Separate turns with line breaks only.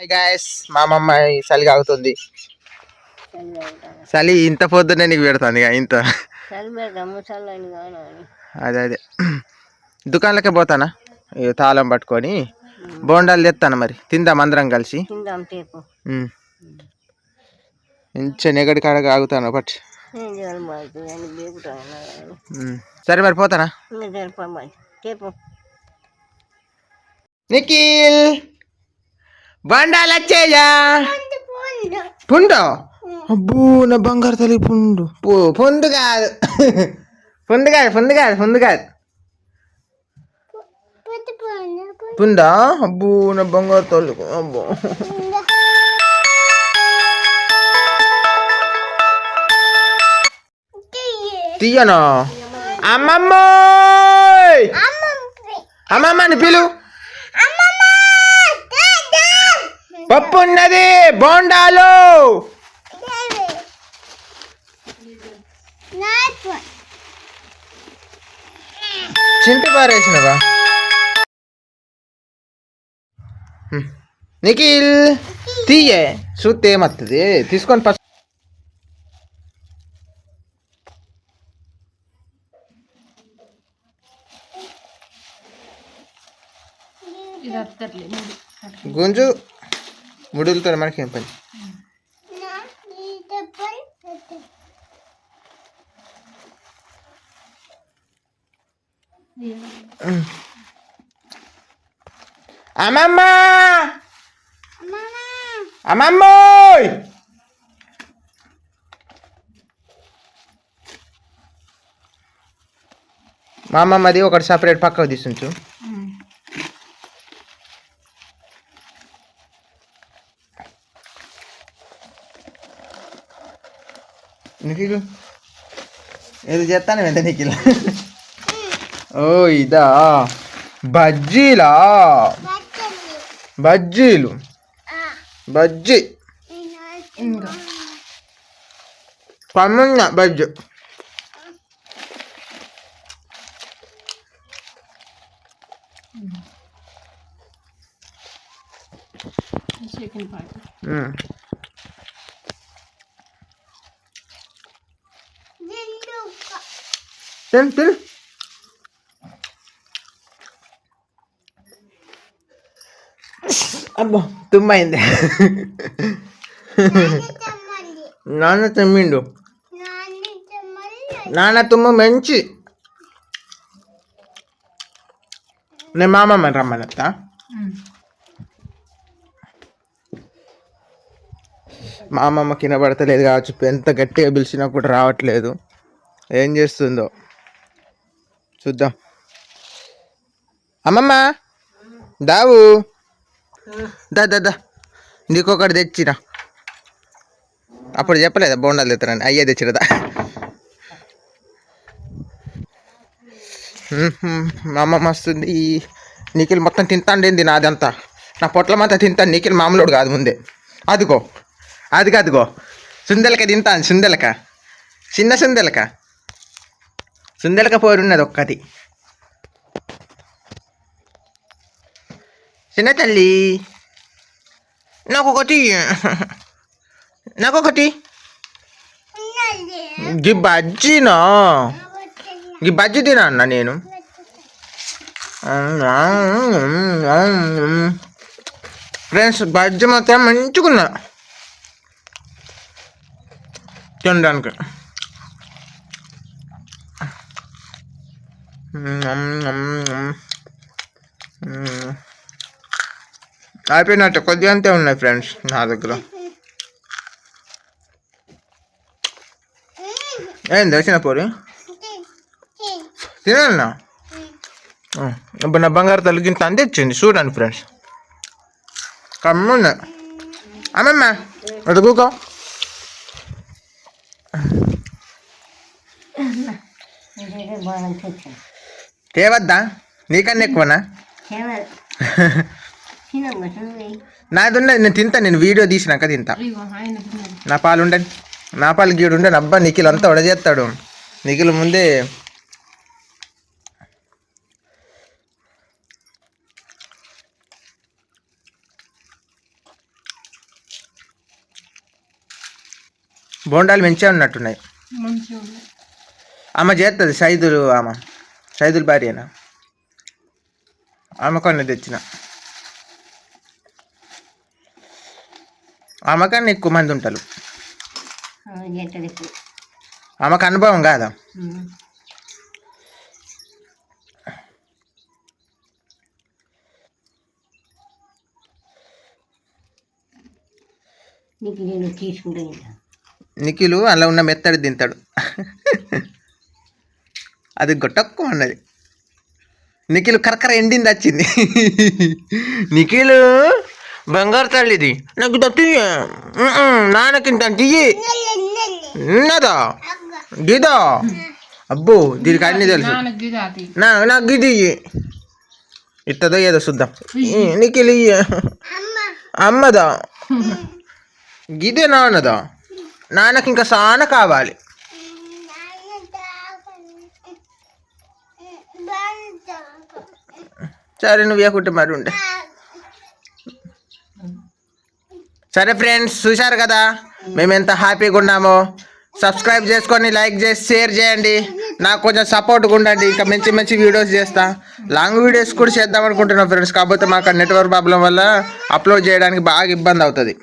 Hi guys మా అమ్మమ్మ చలి కాగుతుంది చలి ఇంత పొద్దున్నే నీకు పెడుతుంది ఇంత. అదే అదే. దుకాణాలకే పోతానా? తాళం పట్టుకొని. బోండాలు తెస్తాను మరి? తిందాం అందరం కలిసి. ఇంచే నెగడి కాడ ఆగుతాను బట్. సరే మరి పోతానా? నిఖిల్! బొండాలు వచ్చేయా పుండు. అబ్బో నా బంగారు తల్లి పుండు. పో పుండు కాదు. పుండు కాదు పుండు కాదు పుండు కాదు. పుండా అబ్బో నా బంగారు తల్లి అబ్బో. తీయనా? అమ్మమ్మ. అమ్మమ్మని పిలు. పప్పు ఉన్నది బోండాలు. చింపి పారేసినవా. నిఖిల్ తీయే. చూస్తే ఏమత్తది? తీసుకొని ఫస్ట్ గుంజు. ముడులతో మనకి ఏం పని? అమ్మమ్మ! అమ్మమ్మ మా అమ్మమ్మది ఒకటి సపరేట్ పక్కకు తీసుంచు. నిఖిల్ ఏది చేస్తాను ఎంత నిఖిల్ ఓ ఇదా బజ్జీలా బజ్జీలు బజ్జీ పమ్మున్న బజ్జీ ఉమ్. తిను తిను అబ్బా తుమ్మైంది. నాన్న తిమ్మిండు. నాన్న తుమ్ము మంచి. నేను మా అమ్మమ్మని రమ్మనత్తా. మా అమ్మమ్మ కింద పడతలేదు కావచ్చు ఎంత గట్టిగా పిలిచినా కూడా రావట్లేదు. ఏం చేస్తుందో. చూద్దాం. అమ్మమ్మ దావు. దా దా దా. నీకొకటి తెచ్చిరా. అప్పుడు చెప్పలేదా బోండాలు తెస్తారని అయ్యే తెచ్చిరదా మా వస్తుంది నీకిల్ మొత్తం తింటాండేంది నాదంతా. నా పొట్లమంతా తింటాను నీకిల్ మామూలుడు కాదు ముందే. అదిగో. అది కాదుగో. సుందెలక తింటాను సుందలక. చిన్న సుందెలక. సుందరక పోరున్నది ఒక్కటి చిన్న తల్లి నాకు ఒకటి నాకు ఒకటి గి బజ్జీనా? ఈ బజ్జీ తినా అన్న నేను? ఫ్రెండ్స్ బజ్జీ మాత్రం మంచుకున్నా తినడానికి. అయిపోయినట్టు కొద్దిగా అంతే ఉన్నాయి ఫ్రెండ్స్ నా దగ్గర. ఏం దర్శన పోరి? తినన్నా ఇప్పుడు నా బంగారు తల్లి గింత అంతే ఇచ్చింది చూడండి ఫ్రెండ్స్ కమ్మున్నా అమ్మమ్మ అది కూకో.
బాగా
తేవద్దా నీకన్నా ఎక్కువనా?
నాది
ఉండదు నేను తింటా నేను వీడియో తీసినాక తింటా. నా పాలు ఉండని నా పాలు గీడు ఉండని అబ్బా నిఖిల్ అంతా వడజేస్తాడు నిఖిల్ ముందే బోండాలు మంచిగా ఉన్నట్టున్నాయి. అమ్మ చేస్తుంది సైదులు ఆమె. సైదులు భార్యనా? ఆమె కొన్ని తెచ్చిన. ఆమె కన్నా ఎక్కువ మంది ఉంటారు. ఆమెకు అనుభవం కాదా? నిఖిలు అలా ఉన్న మెత్తడి తింటాడు. అది గొట్టక్కు అన్నది నిఖిల్ కరకర ఎండింది వచ్చింది. నిఖిల్ బంగారు తల్లిది. నాకు దట్టి నాన్నకింత తీయి ఉన్నదా? గిదా? అబ్బో దీనికి అన్ని తెలుసు.
నాన్నకి
నాకు గిది. ఇట్టదో ఏదో చూద్దాం. నిఖిల్ ఇయ్యి. అమ్మదా? గిదే నాన్నదా? నాన్నకి ఇంకా సాన కావాలి. సరే నువ్వు వేయకుంటే మరి ఉండే. సరే ఫ్రెండ్స్ చూశారు కదా? మేము ఎంత హ్యాపీగా ఉన్నామో. సబ్స్క్రైబ్ చేసుకొని లైక్ చేసి షేర్ చేయండి. నాకు కొంచెం సపోర్ట్గా ఉండండి. ఇంకా మంచి మంచి వీడియోస్ చేస్తా. లాంగ్ వీడియోస్ కూడా చేద్దాం అనుకుంటున్నాం ఫ్రెండ్స్ కాకపోతే మాకు నెట్వర్క్ ప్రాబ్లం వల్ల అప్లోడ్ చేయడానికి బాగా ఇబ్బంది అవుతుంది.